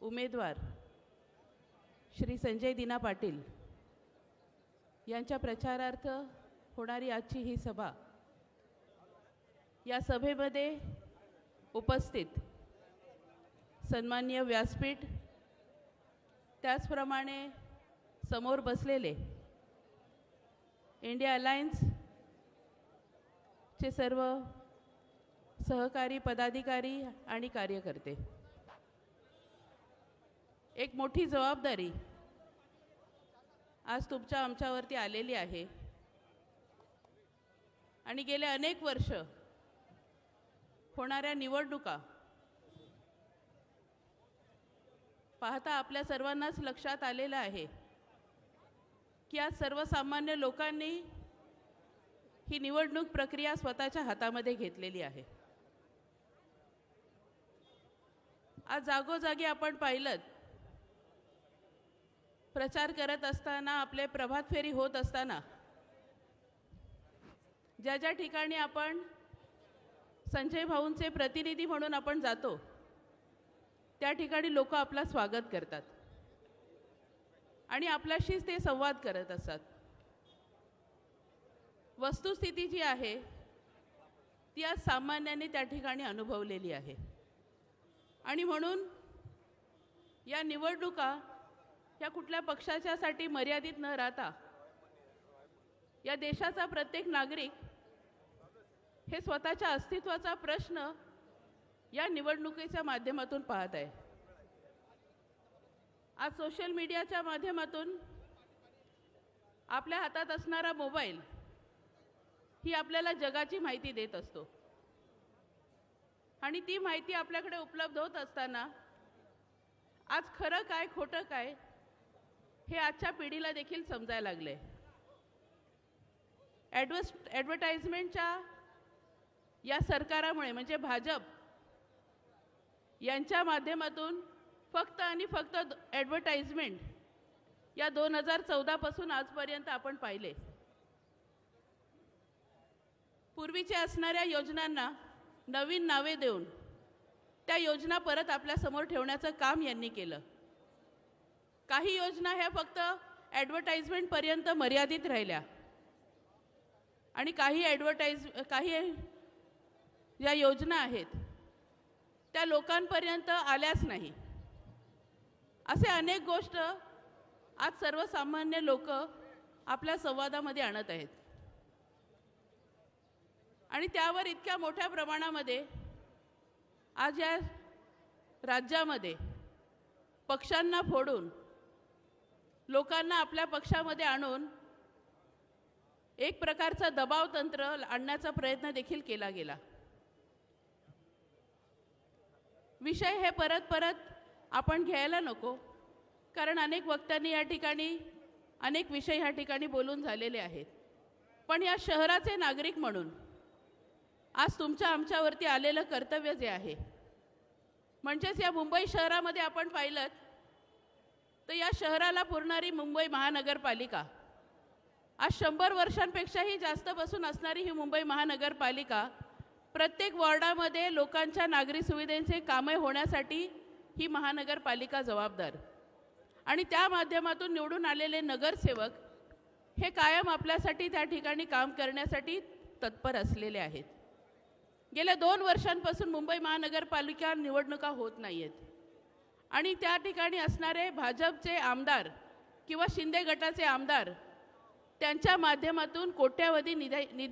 उमेदवार श्री संजय दिना पाटील यांच्या प्रचारार्थ होणारी आजची ही सभा या सभेमध्ये उपस्थित सन्मान्य व्यासपीठ त्याचप्रमाणे समोर बसलेले इंडिया अलायन्स चे सर्व सहकारी पदाधिकारी आणि कार्यकर्ते. एक मोठी जबाबदारी. आज तुमच्या आमच्यावरती आलेली आहे. आणि गेले अनेक वर्ष होणाऱ्या निवडणुका पाहता आपल्या सर्वांनाच लक्षात आलेलं आहे की आज सर्वसामान्य लोकांनी ही निवडणूक प्रक्रिया स्वतःच्या हातामध्ये घेतलेली आहे. आज जागोजागी आपण पाहिलं प्रचार करत असताना आपले प्रभात फेरी होत असताना ज्या ज्या ठिकाणी आपण संजय भाऊंचे प्रतिनिधी म्हणून आपण जातो त्या ठिकाणी लोक आपला स्वागत करतात. आणि आपल्याशीच ते संवाद करत असतात. वस्तुस्थिती जी आहे ती आज सामान्याने त्या ठिकाणी अनुभवलेली आहे. आणि म्हणून या निवडणुका या कुठल्या पक्षाच्यासाठी मर्यादित न राहता या देशाचा प्रत्येक नागरिक हे स्वतःच्या अस्तित्वाचा प्रश्न या निवडणुकीच्या माध्यमातून पाहत आहे. आज सोशल मीडियाच्या माध्यमातून आपल्या हातात असणारा मोबाईल ही आपल्याला जगाची माहिती देत असतो. आणि ती माहिती आपल्याकडे उपलब्ध होत असताना आज खरं काय खोटं काय हे आजच्या पिढीला देखील समजायला लागले. ॲडवर्स ॲडव्हर्टाईजमेंटच्या या सरकारामुळे म्हणजे भाजप यांच्या माध्यमातून फक्त आणि फक्त ॲडव्हर्टाईजमेंट या दोन हजार चौदापासून आजपर्यंत आपण पाहिले. पूर्वीच्या असणाऱ्या योजनांना नवीन नावे देऊन त्या योजना परत आपल्यासमोर ठेवण्याचं काम यांनी केलं. काही योजना ह्या फक्त ॲडव्हर्टाईजमेंटपर्यंत मर्यादित राहिल्या. आणि काही ॲडव्हर्टाईज काही ज्या योजना आहेत त्या लोकांपर्यंत आल्याच नाही. असे अनेक गोष्ट आज सर्वसामान्य लोक आपल्या संवादामध्ये आणत आहेत. आणि त्यावर इतक्या मोठ्या प्रमाणामध्ये आज या राज्यामध्ये पक्षांना फोडून लोकांना आपल्या पक्षामध्ये आणून एक प्रकारचा दबाव तंत्र आणण्याचा प्रयत्न देखील केला गेला. विषय हे परत परत आपण घ्यायला नको कारण अनेक वक्त्यांनी या ठिकाणी अनेक विषय ह्या ठिकाणी बोलून झालेले आहेत. पण या शहराचे नागरिक म्हणून आज तुमच्या आमच्यावरती आलेलं कर्तव्य जे आहे म्हणजेच या मुंबई शहरामध्ये आपण पाहिलं तर या शहराला पुरणारी मुंबई महानगरपालिका. आज शंभर वर्षांपेक्षाही जास्त बसून असणारी ही मुंबई महानगरपालिका प्रत्येक वॉर्डामध्ये लोकांच्या नागरी सुविधेचे कामे होण्यासाठी ही महानगरपालिका जबाबदार. आणि त्या माध्यमातून निवडून आलेले नगरसेवक हे कायम आपल्यासाठी त्या ठिकाणी काम करण्यासाठी तत्पर असलेले आहेत. गेल्या दोन वर्षांपासून मुंबई महानगरपालिका निवडणुका होत नाही आहेत आणि त्या ठिकाणी असणारे भाजपचे आमदार किंवा शिंदे गटाचे आमदार त्यांच्या माध्यमातून कोट्यावधी निधी निधी